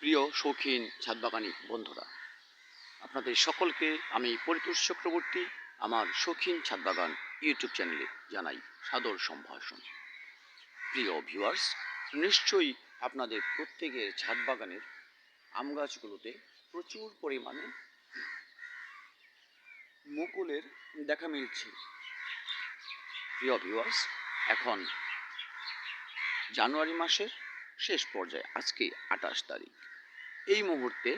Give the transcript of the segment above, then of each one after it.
প্রিয় শৌখিন ছাদবাগানি বন্ধুরা, আপনাদের সকলকে আমি পরিতোষ চক্রবর্তী, আমার শৌখিন ছাদবাগান ইউটিউব চ্যানেলে জানাই সাদর সম্ভাষণ। প্রিয় ভিউয়ার্স নিশ্চয়ই আপনাদের প্রত্যেকের ছাদ বাগানের আম গাছগুলোতে প্রচুর পরিমাণে মুকুলের দেখা মিলছে। প্রিয় ভিউয়ার্স এখন জানুয়ারি মাসের শেষ পর্যায়ে আজকে আঠাশ তারিখ। এই মুহূর্তে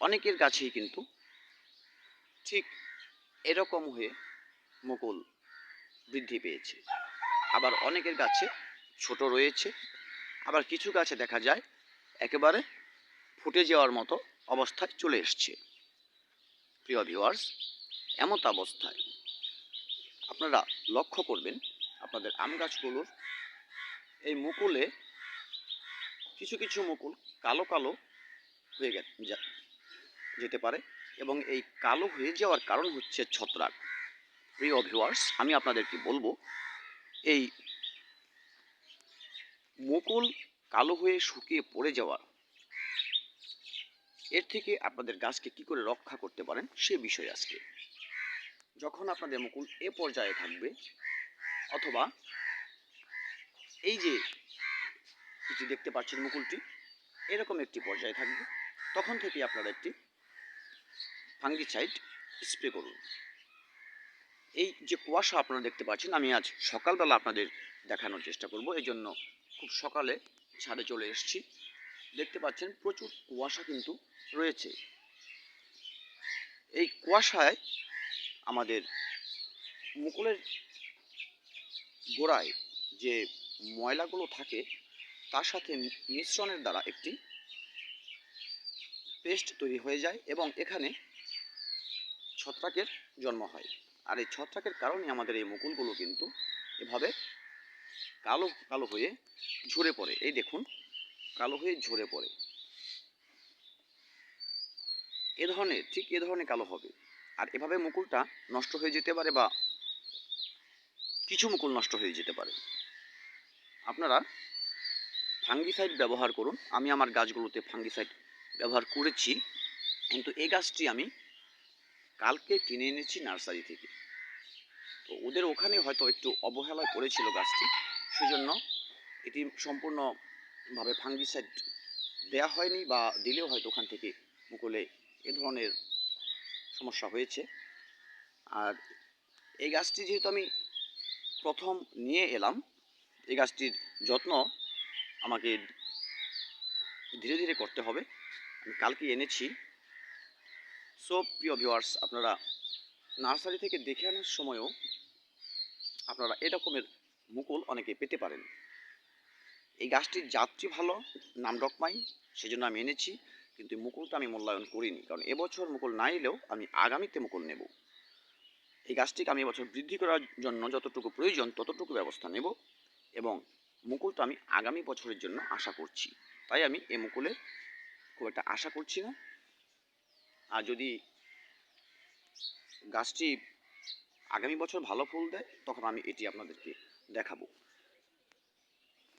অনেকের গাছেই কিন্তু ঠিক এরকম হয়ে মুকুল বৃদ্ধি পেয়েছে। আবার অনেকের গাছে ছোট রয়েছে। আবার কিছু গাছে দেখা যায় একেবারে ফুটে যাওয়ার মতো অবস্থায় চলে এসছে। প্রিয় ভিউয়ার্স এমত অবস্থায় আপনারা লক্ষ্য করবেন আপনাদের আম গাছগুলোর এই মুকুলে, কিছু কিছু মুকুল কালো কালো হয়ে যেতে পারে এবং এই কালো হয়ে যাওয়ার কারণ হচ্ছে ছত্রাক। প্রিয় ভিউয়ার্স আমি আপনাদেরকে বলব, এই মুকুল কালো হয়ে শুকিয়ে পড়ে যাওয়া, এর থেকে আপনাদের গাছকে কি করে রক্ষা করতে পারেন সে বিষয়ে আজকে। যখন আপনাদের মুকুল এ পর্যায়ে থাকবে, অথবা এই যে এটি দেখতে পাচ্ছেন মুকুলটি, এরকম একটি পর্যায়ে থাকবে। তখন থেকে আপনারা একটি ফাঙ্গিসাইড স্প্রে করুন। এই যে কুয়াশা আপনারা দেখতে পাচ্ছেন, আমি আজ সকালবেলা আপনাদের দেখানোর চেষ্টা করব। এই জন্য খুব সকালে ছাদে চলে এসেছি। দেখতে পাচ্ছেন প্রচুর কুয়াশা কিন্তু রয়েছে। এই কুয়াশায় আমাদের মুকুলের গোড়ায় যে ময়লাগুলো থাকে, তার সাথে মিশ্রণের দ্বারা একটি পেস্ট তৈরি হয়ে যায় এবং এখানে ছত্রাকের জন্ম হয়। আর এই ছত্রাকের কারণে আমাদের এই মুকুলগুলো কিন্তু এভাবে কালো কালো হয়ে ঝরে পড়ে। এই দেখুন, কালো হয়ে ঝরে পড়ে। এ ধরনের, ঠিক এ ধরনের কালো হবে। আর এভাবে মুকুলটা নষ্ট হয়ে যেতে পারে বা কিছু মুকুল নষ্ট হয়ে যেতে পারে। আপনারা ফাঙ্গিসাইড ব্যবহার করুন। আমি আমার গাছগুলোতে ফাঙ্গিসাইড ব্যবহার করেছি। কিন্তু এই গাছটি আমি কালকে কিনে এনেছি নার্সারি থেকে। তো ওদের ওখানে হয়তো একটু অবহেলায় পড়েছিল গাছটি। সেজন্য এটি সম্পূর্ণভাবে ফাঙ্গিসাইড দেয়া হয়নি বা দিলেও হয়তো ওখান থেকে মুকুলে এ ধরনের সমস্যা হয়েছে। আর এই গাছটি যেহেতু আমি প্রথম নিয়ে এলাম এই গাছটির যত্ন আমাকে ধীরে ধীরে করতে হবে। আমি কালকে এনেছি। সো প্রিয় ভিউয়ার্স আপনারা নার্সারি থেকে দেখে আনার সময়ও আপনারা এরকমের মুকুল অনেকে পেতে পারেন। এই গাছটির জাতটি ভালো, নাম ডকমাই সেজন্য আমি এনেছি, কিন্তু মুকুলটা আমি মূল্যায়ন করিনি, কারণ এবছর মুকুল না এলেও আমি আগামীতে মুকুল নেব। এই গাছটিকে আমি এবছর বৃদ্ধি করার জন্য যতটুকু প্রয়োজন, ততটুকু ব্যবস্থা নেব। এবং মুকুলটা আমি আগামী বছরের জন্য আশা করছি। তাই আমি এ মুকুলের খুব একটা আশা করছি না। আর যদি গাছটি আগামী বছর ভালো ফুল দেয়, তখন আমি এটি আপনাদেরকে দেখাবো।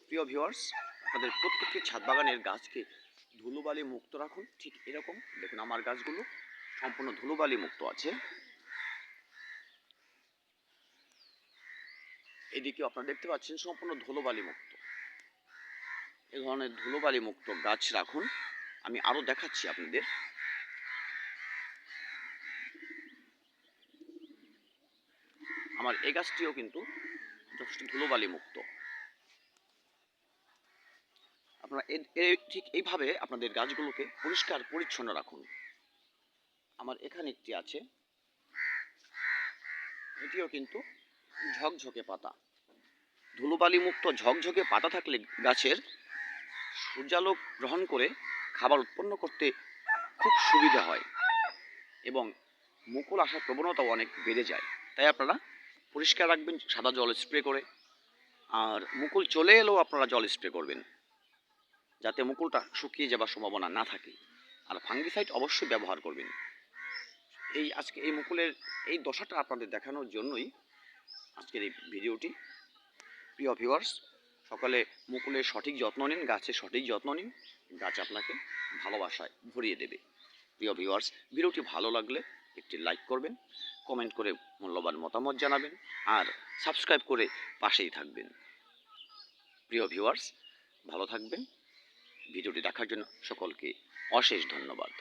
প্রিয় ভিউয়ার্স, আপনাদের প্রত্যেকটি ছাদ বাগানের গাছকে ধুলোবালি মুক্ত রাখুন। ঠিক এরকম। দেখুন আমার গাছগুলো সম্পূর্ণ ধুলোবালি মুক্ত আছে। এদিকে আপনারা দেখতে পাচ্ছেন সম্পূর্ণ ধুলোবালি মুক্ত। এ ধরনের ধুলোবালি মুক্ত গাছ রাখুন। আমি আরও দেখাচ্ছি আপনাদের। আমার এই গাছটিও কিন্তু যথেষ্ট ধুলোবালি মুক্ত। আপনারা এ- এ- ঠিক এইভাবে আপনাদের গাছগুলোকে পরিষ্কার পরিচ্ছন্ন রাখুন। আমার এখানে একটি আছে। এটিও কিন্তু ঝকঝকে পাতা। ধুলোবালি মুক্ত ঝকঝকে পাতা থাকলে গাছের সূর্যালোক গ্রহণ করে খাবার উৎপন্ন করতে খুব সুবিধা হয় এবং মুকুল আসার প্রবণতাও অনেক বেড়ে যায়। তাই আপনারা পরিষ্কার রাখবেন, সাদা জল স্প্রে করে। আর মুকুল চলে এলেও আপনারা জল স্প্রে করবেন যাতে মুকুলটা শুকিয়ে যাবার সম্ভাবনা না থাকে। আর ফাঙ্গিসাইড অবশ্যই ব্যবহার করবেন। এই আজকে এই মুকুলের, এই দশাটা আপনাদের দেখানোর জন্যই আজকের এই ভিডিওটি। প্রিয় ভিউয়ার্স সকালে মুকুলের সঠিক যত্ন নিন, গাছের সঠিক যত্ন নিন। গাছ আপনাকে ভালোবাসায় ভরিয়ে দেবে। প্রিয় ভিউয়ার্স ভিডিওটি ভালো লাগলে একটি লাইক করবেন কমেন্ট করে মূল্যবান মতামত জানাবেন, আর সাবস্ক্রাইব করে পাশেই থাকবেন। প্রিয় ভিউয়ার্স ভালো থাকবেন। ভিডিওটি দেখার জন্য সকলকে অশেষ ধন্যবাদ।